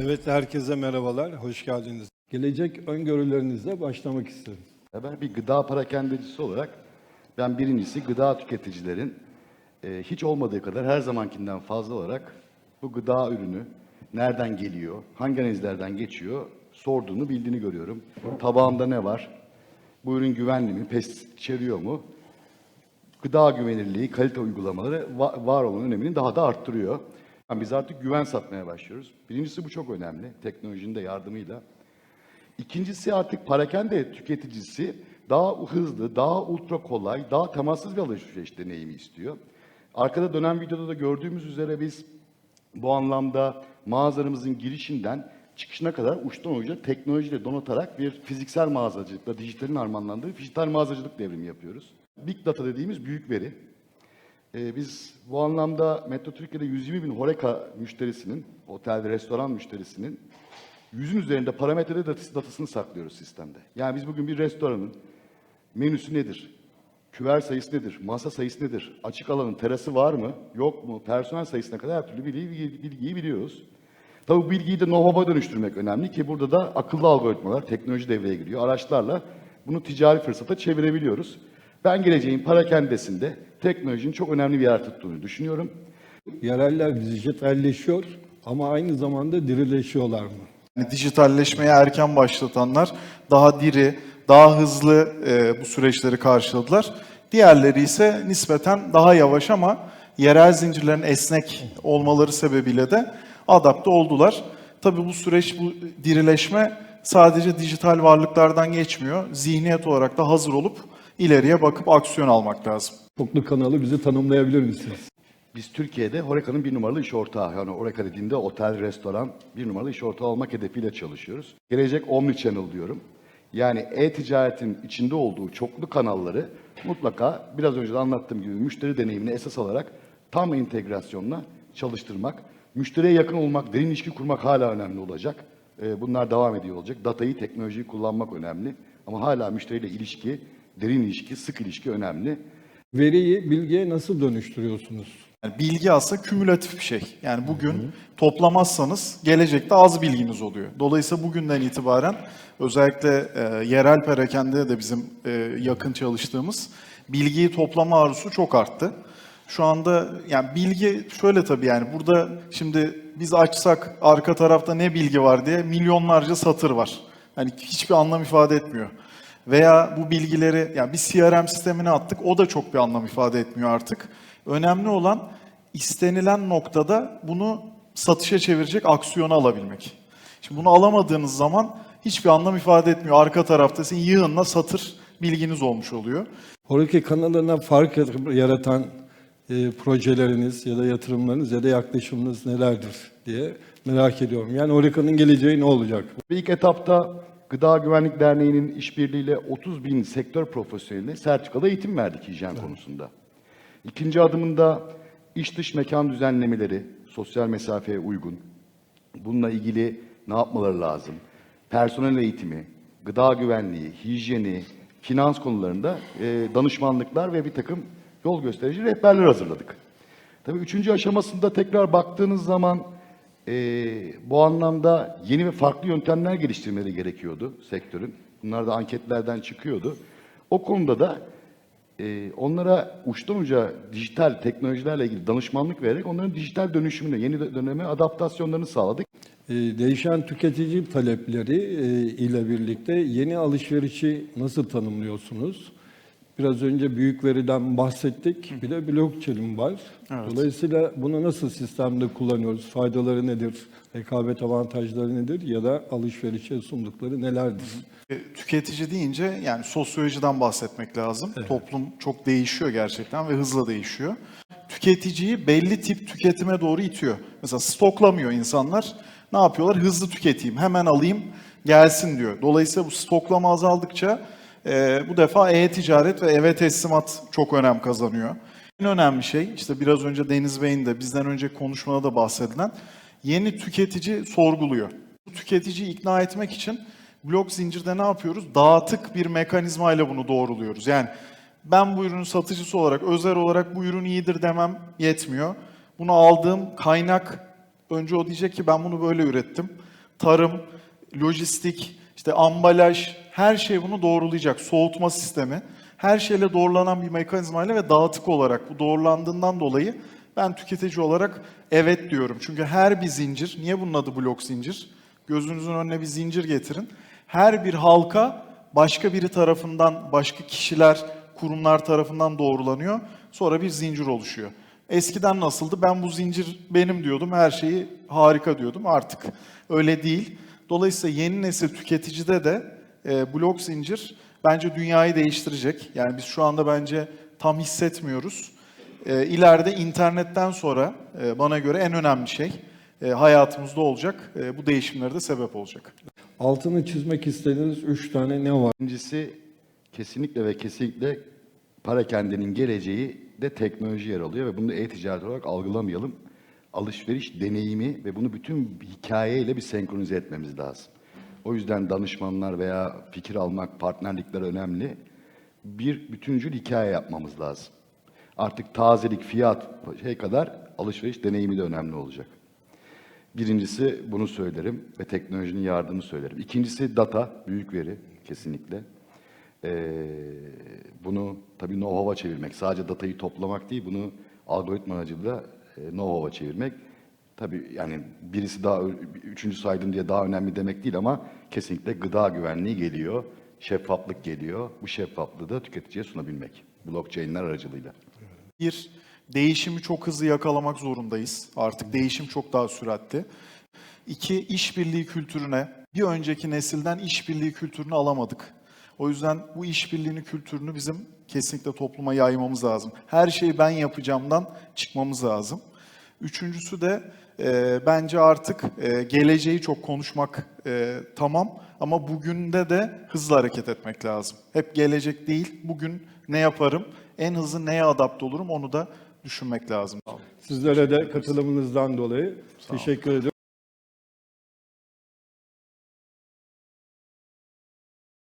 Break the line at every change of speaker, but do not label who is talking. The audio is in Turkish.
Evet herkese merhabalar, hoş geldiniz. Gelecek öngörülerinizle başlamak isterim.
Ben bir gıda parakendecisi olarak ben birincisi gıda tüketicilerin e, hiç olmadığı kadar her zamankinden fazla olarak bu gıda ürünü nereden geliyor, hangi analizlerden geçiyor sorduğunu bildiğini görüyorum. Tabağımda ne var? Bu ürün güvenli mi? Pestisit içeriyor mu? Gıda güvenilirliği, kalite uygulamaları va- var olan önemini daha da arttırıyor. Yani biz artık güven satmaya başlıyoruz. Birincisi bu çok önemli. Teknolojinin de yardımıyla. İkincisi artık parakende tüketicisi daha hızlı, daha ultra kolay, daha temassız bir alışveriş deneyimi istiyor. Arkada dönen videoda da gördüğümüz üzere biz bu anlamda mağazalarımızın girişinden çıkışına kadar uçtan uca teknolojiyle donatarak bir fiziksel mağazacılıkla dijitalin harmanlandığı dijital mağazacılık devrimi yapıyoruz. Big Data dediğimiz büyük veri. Ee, biz bu anlamda Metro Türkiye'de 120 bin Horeca müşterisinin, otel ve restoran müşterisinin yüzün üzerinde parametrede datası- datasını saklıyoruz sistemde. Yani biz bugün bir restoranın menüsü nedir? Küver sayısı nedir? Masa sayısı nedir? Açık alanın terası var mı? Yok mu? Personel sayısına kadar her türlü bilgiyi, bilgiyi biliyoruz. Tabii bu bilgiyi de know-how'a dönüştürmek önemli ki burada da akıllı algoritmalar, teknoloji devreye giriyor. Araçlarla bunu ticari fırsata çevirebiliyoruz. Ben geleceğin parakendesinde teknolojinin çok önemli bir yer tuttuğunu düşünüyorum.
Yereller dijitalleşiyor ama aynı zamanda dirileşiyorlar mı?
Yani dijitalleşmeye erken başlatanlar daha diri, daha hızlı e, bu süreçleri karşıladılar. Diğerleri ise nispeten daha yavaş ama yerel zincirlerin esnek olmaları sebebiyle de adapte oldular. Tabii bu süreç, bu dirileşme sadece dijital varlıklardan geçmiyor. Zihniyet olarak da hazır olup ileriye bakıp aksiyon almak lazım.
Çoklu kanalı bizi tanımlayabilir misiniz?
Biz Türkiye'de Horeca'nın bir numaralı iş ortağı. Yani Horeca dediğinde otel, restoran bir numaralı iş ortağı olmak hedefiyle çalışıyoruz. Gelecek omnichannel diyorum. Yani e-ticaretin içinde olduğu çoklu kanalları mutlaka biraz önce de anlattığım gibi müşteri deneyimini esas alarak tam entegrasyonla çalıştırmak. Müşteriye yakın olmak, derin ilişki kurmak hala önemli olacak. Ee, Bunlar devam ediyor olacak. Datayı, teknolojiyi kullanmak önemli. Ama hala müşteriyle ilişki, derin ilişki, sık ilişki önemli.
Veriyi bilgiye nasıl dönüştürüyorsunuz?
Yani bilgi aslında kümülatif bir şey. Yani bugün toplamazsanız gelecekte az bilginiz oluyor. Dolayısıyla bugünden itibaren özellikle e, yerel perakende de bizim e, yakın çalıştığımız bilgiyi toplama arzusu çok arttı. Şu anda yani bilgi şöyle tabii yani burada şimdi biz açsak arka tarafta ne bilgi var diye milyonlarca satır var. Yani hiçbir anlam ifade etmiyor. Veya bu bilgileri yani bir CRM sistemine attık o da çok bir anlam ifade etmiyor artık. Önemli olan istenilen noktada bunu satışa çevirecek aksiyonu alabilmek. Şimdi bunu alamadığınız zaman hiçbir anlam ifade etmiyor. Arka tarafta sizin yığınla satır bilginiz olmuş oluyor.
Horeca kanalına fark yaratan e, projeleriniz ya da yatırımlarınız ya da yaklaşımınız nelerdir diye merak ediyorum. Yani Horeca'nın geleceği ne olacak?
İlk etapta Gıda Güvenlik Derneği'nin işbirliğiyle 30 bin sektör profesyoneline sertifikalı eğitim verdik hijyen konusunda. İkinci adımında iç dış mekan düzenlemeleri, sosyal mesafeye uygun, bununla ilgili ne yapmaları lazım, personel eğitimi, gıda güvenliği, hijyeni, finans konularında e, danışmanlıklar ve bir takım yol gösterici rehberler hazırladık. Tabii üçüncü aşamasında tekrar baktığınız zaman e, bu anlamda yeni ve farklı yöntemler geliştirmeleri gerekiyordu sektörün. Bunlar da anketlerden çıkıyordu. O konuda da e, onlara uçtan uca dijital teknolojilerle ilgili danışmanlık vererek onların dijital dönüşümüne, yeni dö- döneme adaptasyonlarını sağladık.
E, değişen tüketici talepleri e, ile birlikte yeni alışverişi nasıl tanımlıyorsunuz? Biraz önce büyük veriden bahsettik. Bir de blockchain var. Dolayısıyla bunu nasıl sistemde kullanıyoruz? Faydaları nedir? Rekabet avantajları nedir? Ya da alışverişe sundukları nelerdir?
E, Tüketici deyince yani sosyolojiden bahsetmek lazım. Toplum çok değişiyor gerçekten ve hızla değişiyor. Tüketiciyi belli tip tüketime doğru itiyor. Mesela stoklamıyor insanlar. Ne yapıyorlar? Hızlı tüketeyim, hemen alayım, gelsin diyor. Dolayısıyla bu stoklama azaldıkça e, bu defa e-ticaret ve eve teslimat çok önem kazanıyor. En önemli şey işte biraz önce Deniz Bey'in de bizden önce konuşmada da bahsedilen yeni tüketici sorguluyor. Bu tüketiciyi ikna etmek için blok zincirde ne yapıyoruz? Dağıtık bir mekanizmayla bunu doğruluyoruz. Yani ben bu ürünün satıcısı olarak, özel olarak bu ürün iyidir demem yetmiyor. Bunu aldığım kaynak önce o diyecek ki ben bunu böyle ürettim. tarım, lojistik, işte ambalaj, her şey bunu doğrulayacak. Soğutma sistemi, her şeyle doğrulanan bir mekanizmayla ve dağıtık olarak bu doğrulandığından dolayı ben tüketici olarak evet diyorum. Çünkü her bir zincir, niye bunun adı blok zincir? Gözünüzün önüne bir zincir getirin. Her bir halka başka biri tarafından, başka kişiler, kurumlar tarafından doğrulanıyor. Sonra bir zincir oluşuyor. Eskiden nasıldı? Ben bu zincir benim diyordum, her şeyi harika diyordum. Artık öyle değil. Dolayısıyla yeni nesil tüketicide de e, blok zincir bence dünyayı değiştirecek. Yani biz şu anda bence tam hissetmiyoruz. E, ileride internetten sonra e, bana göre en önemli şey e, hayatımızda olacak. E, bu değişimlere de sebep olacak.
Altını çizmek istediğiniz üç tane ne var?
Birincisi kesinlikle ve kesinlikle para kendinin geleceği de teknoloji yer alıyor ve bunu da e-ticaret olarak algılamayalım. Alışveriş deneyimi ve bunu bütün hikayeyle bir senkronize etmemiz lazım. O yüzden danışmanlar veya fikir almak, partnerlikler önemli. Bir bütüncül hikaye yapmamız lazım. Artık tazelik, fiyat şey kadar alışveriş deneyimi de önemli olacak. Birincisi bunu söylerim ve teknolojinin yardımını söylerim. İkincisi data, büyük veri kesinlikle. Ee, bunu tabii know-how'a çevirmek. Sadece datayı toplamak değil, bunu algoritma aracılığıyla e, know-how'a çevirmek. Tabii yani birisi daha, üçüncü saydım diye daha önemli demek değil ama kesinlikle gıda güvenliği geliyor, şeffaflık geliyor. Bu şeffaflığı da tüketiciye sunabilmek. Blockchain'ler aracılığıyla.
Bir, değişimi çok hızlı yakalamak zorundayız. Artık değişim çok daha süratli. İki, işbirliği kültürüne, bir önceki nesilden işbirliği kültürünü alamadık. O yüzden bu işbirliğini kültürünü bizim kesinlikle topluma yaymamız lazım. Her şeyi ben yapacağımdan çıkmamız lazım. Üçüncüsü de e, bence artık e, geleceği çok konuşmak e, tamam ama bugünde de hızlı hareket etmek lazım. Hep gelecek değil, bugün ne yaparım, en hızlı neye adapte olurum onu da düşünmek lazım.
Sizlere de katılımınızdan dolayı teşekkür ediyorum.